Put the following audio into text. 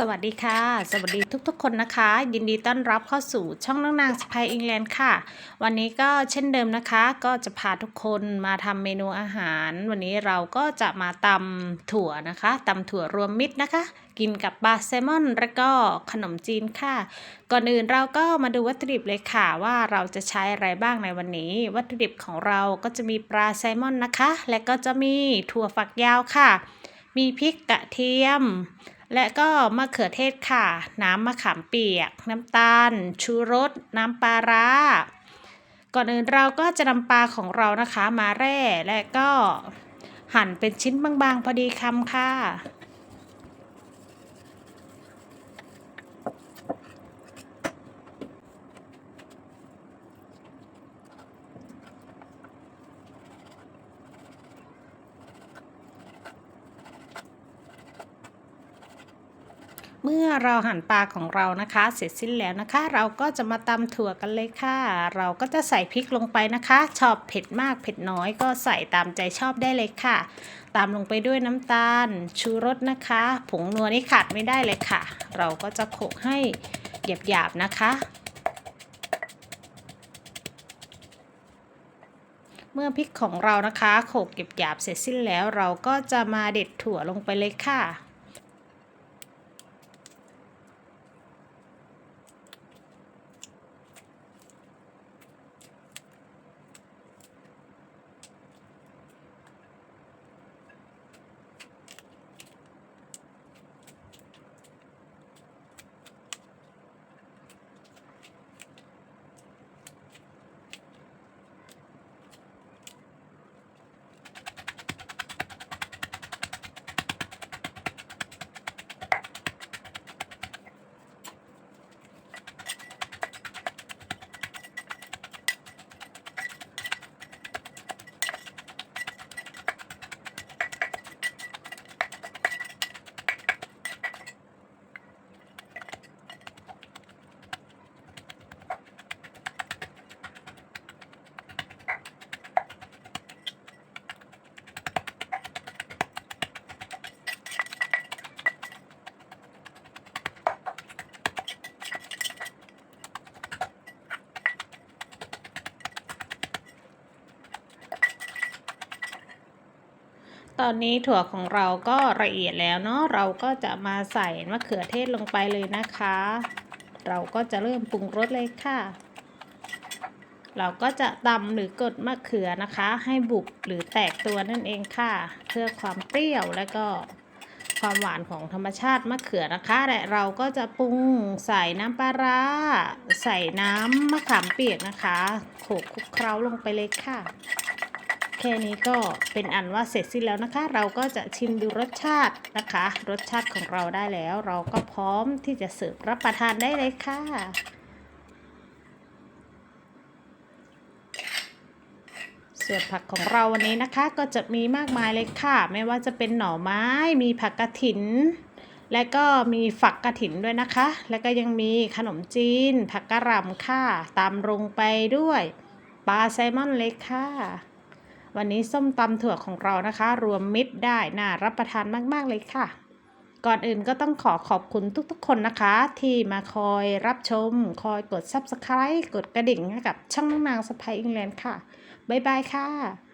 สวัสดีค่ะ สวัสดีทุกๆ คนนะคะ ยินดีต้อนรับเข้าสู่ช่องน้องนางสไปอิงแลนด์ค่ะ วันนี้ก็เช่นเดิมนะคะ ก็จะพาทุกคนมาทำเมนูอาหาร วันนี้เราก็จะมาตำถั่วนะคะตำถั่วรวมมิตรนะคะ กินกับปลาแซลมอนและก็ขนมจีนค่ะ ก่อนอื่นเราก็มาดูวัตถุดิบเลยค่ะ ว่าเราจะใช้อะไรบ้างในวันนี้ วัตถุดิบของเราก็จะมีปลาแซลมอนนะคะ และก็จะมีถั่วฝักยาวค่ะ มีพริกกระเทียม และก็มะเขือเทศค่ะ น้ำมะขามเปียก น้ำตาล ชูรส น้ำปลาร้า ก่อนอื่นเราก็จะนำปลาของเรานะคะมาแร่และก็หั่นเป็นชิ้นบางๆ พอดีคำค่ะ เมื่อเราหั่นปลาของเรานะคะ เสร็จสิ้นแล้วนะคะ เราก็จะมาตำถั่วกันเลยค่ะ เราก็จะใส่พริกลงไปนะคะ ชอบเผ็ดมากเผ็ดน้อยก็ใส่ตามใจชอบได้เลยค่ะ ตามลงไปด้วยน้ำตาล ชูรสนะคะ ผงนัวนี่ขาดไม่ได้เลยค่ะ เราก็จะโขลกให้หยาบๆนะคะเมื่อพริกของเรานะคะโขลกหยาบๆเสร็จสิ้นแล้วเราก็จะมาเด็ดถั่วลงไปเลยค่ะ ตอนนี้ถั่วของเราก็ละเอียดแล้วเนาะเราก็จะมาใส่มะเขือเทศลงไปเลยนะคะ เราก็จะเริ่มปรุงรสเลยค่ะ เราก็จะตำหรือกดมะเขือนะคะ ให้บุบหรือแตกตัวนั่นเองค่ะ เพื่อความเปรี้ยวและก็ความหวานของธรรมชาติมะเขือนะคะและเราก็จะปรุงใส่น้ำปลาร้าใส่น้ำมะขามเปียกนะคะโขลกคลุกเคล้าลงไปเลยค่ะ แค่นี้ก็เป็นอันว่าเสร็จสิ้นแล้วนะคะ เราก็จะชิมดูรสชาตินะคะ รสชาติของเราได้แล้ว เราก็พร้อมที่จะเสิร์ฟรับประทานได้เลยค่ะส่วนผักของเราวันนี้นะคะก็จะมีมากมายเลยค่ะ ไม่ว่าจะเป็นหน่อไม้ มีผักกระถิน และก็มีฝักกระถินด้วยนะคะ แล้วก็ยังมีขนมจีน ผักกระหล่ำค่ะ ตามลงไปด้วยปลาแซลมอนเลยค่ะ วันนี้ส้มตำถั่วของเรานะคะ รวมมิตรได้น่ารับประทานมาก ๆ เลยค่ะ ก่อนอื่นก็ต้องขอขอบคุณทุกๆ คนนะคะ ที่มาคอยรับชม คอยกด Subscribe กดกระดิ่งให้กับช่องน้องนางสไปอิงแลนด์ค่ะ บ๊ายบายค่ะ